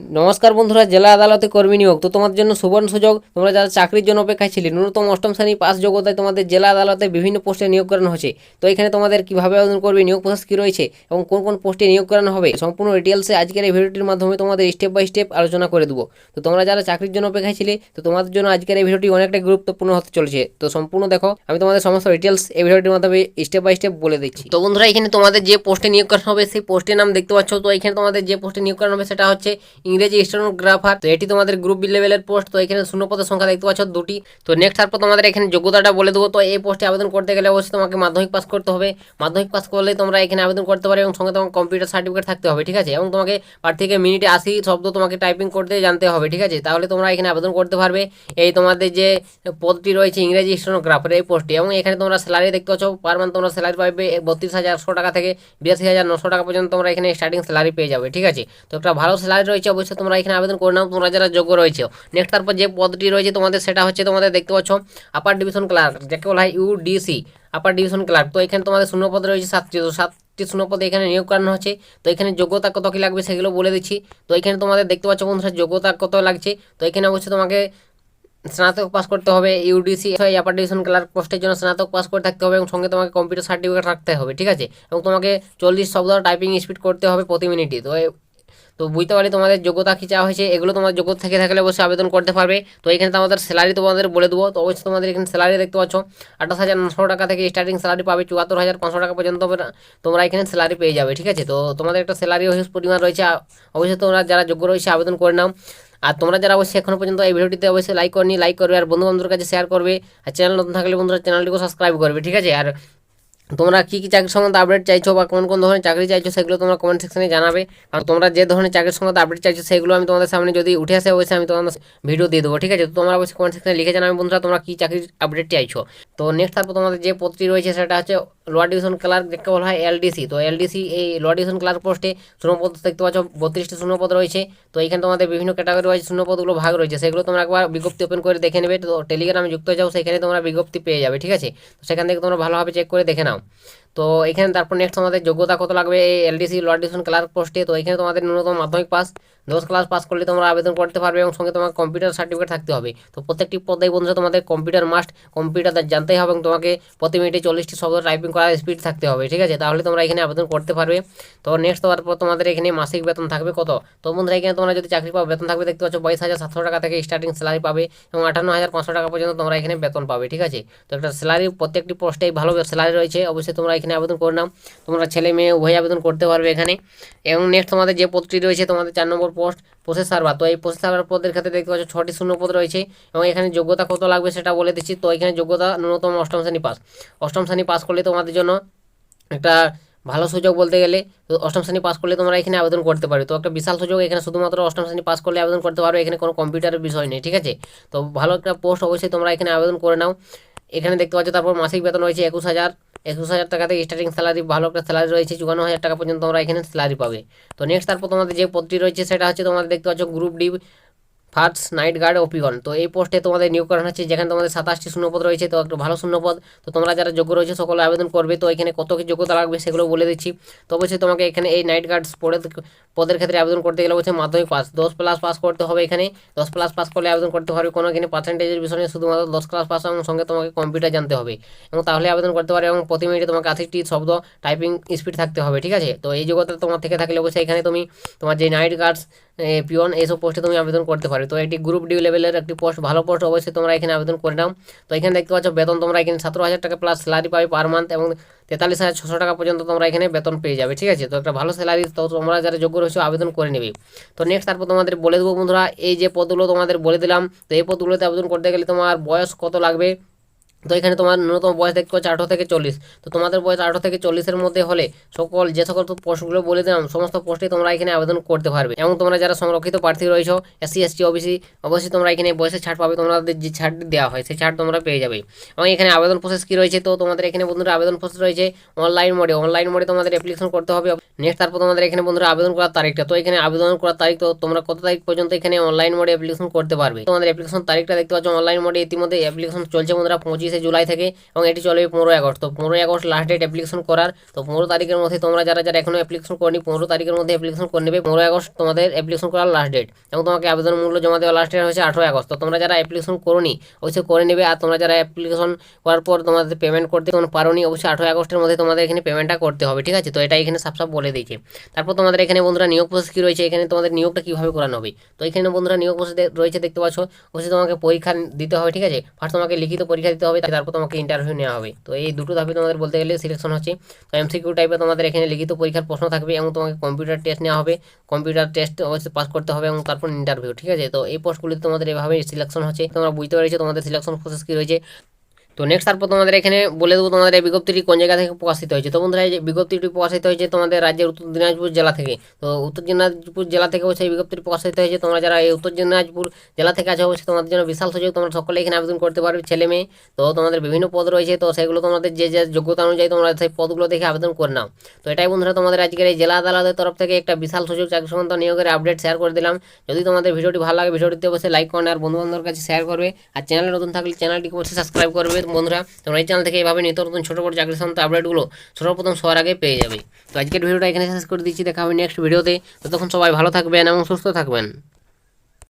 নমস্কার বন্ধুরা, জেলা আদালতে কর্মী নিয়োগ। তো তোমাদের জন্য সুবর্ণ সুযোগ, তোমরা যারা চাকরির জন্য অপেক্ষায় ছিলে, ন্যূনতম অষ্টম শ্রেণি পাস যোগ্যতায় তোমাদের জেলা আদালতে বিভিন্ন পোস্টে নিয়োগ করানো হচ্ছে তো এখানে তোমাদের কীভাবে আবেদন করবে, নিয়োগ প্রসেস কী রয়েছে, এবং কোন কোন পোস্টে নিয়োগ করানো হবে, সম্পূর্ণ ডিটেলসে আজকের এই ভিডিওটির মাধ্যমে তোমাদের স্টেপ বাই স্টেপ আলোচনা করে দেবো। তো তোমরা যারা চাকরির জন্য অপেক্ষায় ছিলে, তো তোমাদের জন্য আজকের এই ভিডিওটি অনেকটা গুরুত্বপূর্ণ হতে চলেছে। তো সম্পূর্ণ দেখো, আমি তোমাদের সমস্ত ডিটেলস এই ভিডিওটির মাধ্যমে স্টেপ বাই স্টেপ বলে দিচ্ছি। তো বন্ধুরা, এখানে তোমাদের যে পোস্টে নিয়োগ করানো হবে, সেই পোস্টের নাম দেখতে পাচ্ছ। তো এখানে তোমাদের যে পোস্টে নিয়োগ করানো হবে, সেটা হচ্ছে ইংরেজি স্টেনোগ্রাফার, তো এটি তোমাদের গ্রুপ বি লেভেলের পোস্ট তো এখানে শূন্য পদের সংখ্যা দেখতে পাচ্ছ দুটি। তো নেক্সট তারপর তোমাদের এখানে যোগ্যতাটা বলে দেবো। তো এই পোস্টে আবেদন করতে গেলে অবশ্যই তোমাকে মাধ্যমিক পাস করতে হবে। মাধ্যমিক পাস করলে তোমরা এখানে আবেদন করতে পারো এবং সঙ্গে তোমার কম্পিউটার সার্টিফিকেট থাকতে হবে, ঠিক আছে? এবং তোমাকে প্রার্থীকে মিনিটে আশি শব্দ তোমাকে টাইপিং করতে জানতে হবে, ঠিক আছে? তাহলে তোমরা এখানে আবেদন করতে পারবে। এই তোমাদের যে পদটি রয়েছে ইংরেজি স্টেনোগ্রাফার এই পোস্টে এবং এখানে তোমরা স্যালারি দেখতে পাচ্ছ পার মান্থ তোমরা স্যালারি পাবে বত্রিশ হাজার টাকা থেকে বিরাশি হাজার নশো টাকা পর্যন্ত তোমরা এখানে স্টার্টিং স্যালারি পেয়ে যাবে, ঠিক আছে? তো একটা ভালো স্যালারি রয়েছে অবশ্যই তোমরা এখানে আবেদন করে নাও তোমরা যারা যোগ্য রয়েছে। নেক্সট তারপর যে পদটি রয়েছে তোমাদের, সেটা হচ্ছে তোমাদের দেখতে পাচ্ছ আপার ডিভিশন ক্লার্ক যাকে বলা হয় ইউডিসি আপার ডিভিশন ক্লার্ক তো এখানে তোমাদের শূন্য পদ রয়েছে সাতটি, তো সাতটি শূন্য পদে এখানে নিয়োগ করানো হচ্ছে। তো এখানে যোগ্যতা কত কি লাগবে সেগুলো বলে দিচ্ছি। তো এখানে তোমাদের দেখতে পাচ্ছ বন্ধুরা, যোগ্যতা কত লাগছে। তো এখানে অবশ্যই তোমাকে স্নাতক পাস করতে হবে ইউডিসি আপার ডিভিশন ক্লার্ক পোস্টের জন্য স্নাতক পাস করে থাকতে হবে এবং সঙ্গে তোমাকে কম্পিউটার সার্টিফিকেট রাখতে হবে, ঠিক আছে? এবং তোমাকে চল্লিশ শব্দ টাইপিং স্পিড করতে হবে প্রতি মিনিটে তো তো বুঝতে পারি তোমাদের যোগ্যতা কী চাওয়া হয়েছে, এগুলো তোমার যোগ্যতা থেকে থাকলে অবশ্যই আবেদন করতে পারবে। তো এখানে তোমাদের স্যালারি তোমাদের বলে দেবো, তো অবশ্যই তোমাদের এখানে স্যালারি দেখতে পাচ্ছ, আঠাশ হাজার নশো টাকা থেকে স্টার্টিং স্যালারি পাবে, চুয়াত্তর হাজার পাঁচশো টাকা পর্যন্ত তোমরা- এখানে স্যালারি পেয়ে যাবে, ঠিক আছে? তো তোমাদের একটা স্যালারি পরিমাণ রয়েছে অবশ্যই তোমরা যারা যোগ্য রয়েছে আবেদন করে নাও। আর তোমরা যারা অবশ্যই এখনও পর্যন্ত এই ভিডিওটিতে অবশ্যই লাইক করনি লাইক করবে, আর বন্ধু বান্ধবের কাছে শেয়ার করবে, আর চ্যানেল নতুন থাকলে বন্ধুরা চ্যানেলটিকে সাবস্ক্রাইব করবে, ঠিক আছে? আর তোমরা কী কী চাকরির সম্বন্ধে আপডেট চাইছো বা কোন কোন ধরনের চাকরি চাইছো সেগুলো তোমরা কমেন্ট সেকশনে জানাবে। আর তোমরা যে ধরনের চাকরির সম্বন্ধে আপডেট চাইছো সেগুলো আমি তোমাদের সামনে যদি উঠে আসে অবশ্যই আমি তোমাদের ভিডিও দিয়ে দেবো, ঠিক আছে? তো তোমরা অবশ্যই কমেন্ট সেকশনে লিখে জানাবে বন্ধুরা তোমরা কী চাকরির আপডেট চাইছো। তো নেক্সট তারপর তোমাদের যে পদটি রয়েছে সেটা হচ্ছে লোয়ার ডিভিশন ক্লার্ক যাকে বলা হয় এলডিসি তো এলডিসি এই লোয়ার ডিভিশন ক্লার্ক পোস্টে শূন্যপদ দেখতে পাচ্ছ, বত্রিশটি শূন্যপদ রয়েছে। তো এখানে তোমাদের বিভিন্ন ক্যাটাগরি রয়েছে শূন্যপদগুলো ভাগ রয়েছে। সেগুলো তোমরা একবার বিজ্ঞপ্তি ওপেন করে দেখে নেবে। তো টেলিগ্রামে যুক্ত যাও, সেখানে তোমরা বিজ্ঞপ্তি পেয়ে যাবে, ঠিক আছে? তো সেখান থেকে তোমরা ভালোভাবে চেক করে দেখে নাও। তো এখানে তারপর নেক্সট তোমাদের যোগ্যতা কত লাগবে? এই এলডিসি লোয়ার ডিভিশন ক্লার্ক পোস্টে তো এখানে তোমাদের ন্যূনতম মাধ্যমিক পাস দশ ক্লাস পাস করলে তোমরা আবেদন করতে পারবে এবং সঙ্গে তোমার কম্পিউটার সার্টিফিকেট থাকতে হবে। তো প্রত্যেকটি পদে বন্ধুরা তোমাদের কম্পিউটার মাস্ট কম্পিউটার জানতেই হবে এবং তোমাকে প্রতি মিনিটে চল্লিশটি শব্দ টাইপিং করার স্পিড থাকতে হবে, ঠিক আছে? তাহলে তোমরা এখানে আবেদন করতে পারবে। তো নেক্সট তারপর তোমাদের এখানে মাসিক বেতন থাকবে কত? তো বন্ধুরা এখানে তোমরা যদি চাকরি পাও, বেতন থাকবে দেখতে পাচ্ছ বাইশ হাজার সাতশো টাকা থেকে স্টার্টিং স্যালারি পাবে এবং আটান্ন হাজার পাঁচশো টাকা পর্যন্ত তোমরা এখানে বেতন পাবে, ঠিক আছে? তো একটা স্যালারি প্রত্যেকটি পোস্টেই ভালো স্যালারি রয়েছে। অবশ্যই তোমরা এখানে আবেদন করে নাও তোমরা ছেলে মেয়ে, উভয় আবেদন করতে পারবে এখানে। এবং নেক্সট তোমাদের যে পদটি রয়েছে, তোমাদের চার নম্বর পোস্ট প্রসেস সার্ভার তো এই প্রসেস সার্ভার পদের ক্ষেত্রে দেখতে পাচ্ছ, ছটি শূন্য পদ রয়েছে এবং এখানে যোগ্যতা কত লাগবে সেটা বলে দিচ্ছি। তো এখানে যোগ্যতা ন্যূনতম অষ্টম শ্রেণি পাস অষ্টম শ্রেণি পাস করলে তোমাদের জন্য একটা ভালো সুযোগ বলতে গেলে অষ্টম শ্রেণি পাস করলে তোমরা এখানে আবেদন করতে পারো। তো একটা বিশাল সুযোগ, এখানে শুধুমাত্র অষ্টম শ্রেণি পাস করলে আবেদন করতে পারো। এখানে কোনো কম্পিউটারের বিষয় নেই, ঠিক আছে? তো ভালো একটা পোস্ট অবশ্যই তোমরা এখানে আবেদন করে নাও। এখানে দেখতে পাচ্ছ, তারপর মাসিক বেতন রয়েছে একুশ হাজার। একুশ হাজার টাকা থেকে স্টার্টিং স্যালারি ভালো একটা স্যালারি রয়েছে, চুয়ান্ন হাজার টাকা পর্যন্ত তোমরা এখানে স্যালারি পাবে। তো নেক্সট তারপর তোমাদের যে পদটি রয়েছে, সেটা হচ্ছে তোমাদের দেখতে পাচ্ছ group D first night guard ওপিগন তো এই পোস্টে তোমাদের নিয়োগ করানো হচ্ছে, যেখানে তোমাদের সাতাশটি শূন্যপদ রয়েছে, তো একটা ভালো শূন্যপদ। তো তোমরা যারা যোগ্য রয়েছে, সকলে আবেদন করবে। তো এখানে কত কি যোগ্যতা লাগবে সেগুলো বলে দিচ্ছি। তো অবশ্যই তোমাকে এখানে এই নাইট গার্ডস পড়ে পদের ক্ষেত্রে আবেদন করতে গেলে হচ্ছে মাধ্যমিক পাস। দশ প্লাস পাস করতে হবে এখানে। দশ প্লাস পাস করলে আবেদন করতে পারবে। কোনো এখানে পার্সেন্টেজের বিষয় শুধুমাত্র দশ ক্লাস পাস এবং সঙ্গে তোমাকে কম্পিউটার জানতে হবে। এবং তাহলে আবেদন করতে পারে এবং প্রতি মিনিটে তোমাকে আশিটি শব্দ টাইপিং স্পিড থাকতে হবে, ঠিক আছে? তো এই যোগ্যতা তোমার থেকে থাকলে অবশ্যই এখানে তুমি তোমার যে নাইট গার্ডস পিওন, এইসব পোস্টে তুমি আবেদন করতে পারো। তো একটি গ্রুপ ডি লেভেলের একটি পোস্ট ভালো পোস্ট অবশ্যই তোমরা এখানে আবেদন করে নাও। তো এখানে দেখতে পাচ্ছ, বেতন তোমরা এখানে সতেরো হাজার টাকা প্লাস স্যালারি পাবে পার মান্থ এবং তেতাল্লিশ হাজার ছশো টাকা পর্যন্ত তোমরা এখানে বেতন পেয়ে যাবে, ঠিক আছে? তো একটা ভালো স্যালারি তো তোমরা যারা যোগ্য রয়েছে আবেদন করে নেবে। তো নেক্সট তারপর তোমাদের বলে দেবো বন্ধুরা, এই যে পদগুলো তোমাদের বলে দিলাম, তো এই পদগুলোতে আবেদন করতে গেলে তোমার বয়স কত লাগবে? তো এখানে তোমার ন্যূনতম বয়স দেখতে পাচ্ছ আঠারো থেকে চল্লিশ। তো তোমাদের বয়স আঠারো থেকে চল্লিশের মধ্যে হলে সকল যে সকল পোস্টগুলো বলে দিলাম, সমস্ত পোস্টে তোমরা এখানে আবেদন করতে পারবে। এবং তোমরা যারা সংরক্ষিত প্রার্থী রয়েছো, এসসি, এসটি, ওবিসি, অবশ্যই তোমরা এখানে বয়সের ছাড় পাবে, তোমাদের যে ছাড় দেওয়া হয়, সেই ছাড় তোমরা পেয়ে যাবে। এবং এখানে আবেদন প্রসেস কী রয়েছে? তো তোমাদের এখানে বন্ধুরা আবেদন প্রসেস রয়েছে অনলাইন মোডে অনলাইন মোডে তোমাদের অ্যাপ্লিকেশন করতে হবে। নেক্সট তারপর তোমাদের এখানে বন্ধুরা আবেদন করার তারিখটা। তো এখানে আবেদন করার তারিখ, তো তোমরা কত তারিখ পর্যন্ত এখানে অনলাইন মোডে অ্যাপ্লিকেশন করতে পারবে? তোমাদের অ্যাপ্লিকেশন তারিখটা দেখতে পাচ্ছ অনলাইন মোডে ইতিমধ্যে অ্যাপ্লিকেশন চলছে বন্ধুরা পঁচিশে তেইশে জুলাই থেকে এবং এটি চলবে পনেরোই আগস্ট। তো পনেরোই আগস্ট লাস্ট ডেট অ্যাপ্লিকেশন করার, তো পনেরো তারিখের মধ্যে তোমরা যারা যারা এখনও অ্যাপ্লিকেশন করনি, পনেরো তারিখের মধ্যে অ্যাপ্লিকেশন করে নেবে। পনেরোই আগস্ট তোমাদের অ্যাপ্লিকেশন করার লাস্ট ডেট এবং তোমাকে আবেদন মূল্য জমা দেওয়ার লাস্ট ডেট হচ্ছে আঠেরোই আগস্ট। তো তোমরা যারা অ্যাপ্লিকেশন করোনি, অবশ্যই করে নেবে আর তোমরা যারা অ্যাপ্লিকেশন করার পর তোমাদের পেমেন্ট করতে তোমরা পারোনি, অবশ্যই আঠেরোই আগস্টের মধ্যে তোমাদের এখানে পেমেন্টটা করতে হবে, ঠিক আছে? তো এটা এখানে সাফ সাফ বলে দিয়েছে। তারপর তোমাদের এখানে বন্ধুরা নিয়োগ প্রসেস কী রয়েছে? এখানে তোমাদের নিয়োগটা কীভাবে করানো হবে? তো এখানে বন্ধুরা নিয়োগ প্রসেস রয়েছে দেখতে পাচ্ছ। অবশ্যই তোমাকে পরীক্ষা দিতে হবে, ঠিক আছে? ফার্স্ট তোমাকে লিখিত পরীক্ষা দিতে হবে তারপর তোমাকে ইন্টারভিউ নেওয়া হবে। তো এই দুটো ধাপে তোমাদের বলতে গেলে সিলেকশন হচ্ছে। তো এমসিকিউ টাইপে তোমাদের এখানে লিখিত পরীক্ষার প্রশ্ন থাকবে এবং তোমাকে কম্পিউটার টেস্ট নেওয়া হবে। কম্পিউটার টেস্ট অবশ্যই পাস করতে হবে এবং তারপর ইন্টারভিউ ঠিক আছে? তো এই পোস্টগুলিতে তোমাদের এভাবে সিলেকশন হচ্ছে। তোমরা বুঝতে পেরেছ তোমাদের সিলেকশন প্রসেস কী রয়েছে। তো নেক্সট তারপর তোমাদের এখানে বলে দেবো তোমাদের এই বিজ্ঞপ্তিটি কোন জায়গা থেকে প্রকাশিত হয়েছে? তো বন্ধুরা, এই যে বিজ্ঞপ্তিটি প্রকাশিত হয়েছে তোমাদের রাজ্যের উত্তর দিনাজপুর জেলা থেকে। তো উত্তর দিনাজপুর জেলা থেকে অবশ্যই এই বিজ্ঞপ্তিটি প্রকাশিত হয়েছে। তোমরা যারা এই উত্তর দিনাজপুর জেলা থেকে আছো, অবশ্যই তোমাদের জন্য বিশাল সুযোগ। তোমরা সকলে এখানে আবেদন করতে পারবে, ছেলে মেয়ে। তো তোমাদের বিভিন্ন পদ রয়েছে। তো সেগুলো তোমাদের যে যে যোগ্যতা অনুযায়ী তোমরা সেই পদগুলো দেখে আবেদন করে নাও। তো এটাই বন্ধুরা তোমাদের আজকের এই জেলা আদালতের তরফ থেকে একটা বিশাল সুযোগ। চাকরি সংক্রান্ত নিয়োগের আপডেট শেয়ার করে দিলাম। যদি তোমাদের ভিডিওটি ভালো লাগে, ভিডিওটিতে অবশ্যই লাইক করুন আর বন্ধু বান্ধবের কাছে শেয়ার করবে। আর চ্যানেলে নতুন থাকলে চ্যানেলটিকে অবশ্যই সাবস্ক্রাইব করবে। বন্ধুরা, তোমরা এই চ্যানেল থেকে এইভাবে নিত্য নতুন ছোটো বড় চাকরি সংক্রান্ত আপডেটগুলো সর্বপ্রথম সবার আগে পেয়ে যাবে। তো আজকের ভিডিওটা এখানে শেষ করে দিচ্ছি, দেখা হবে নেক্সট ভিডিওতে তখন সবাই ভালো থাকবেন এবং সুস্থ থাকবেন।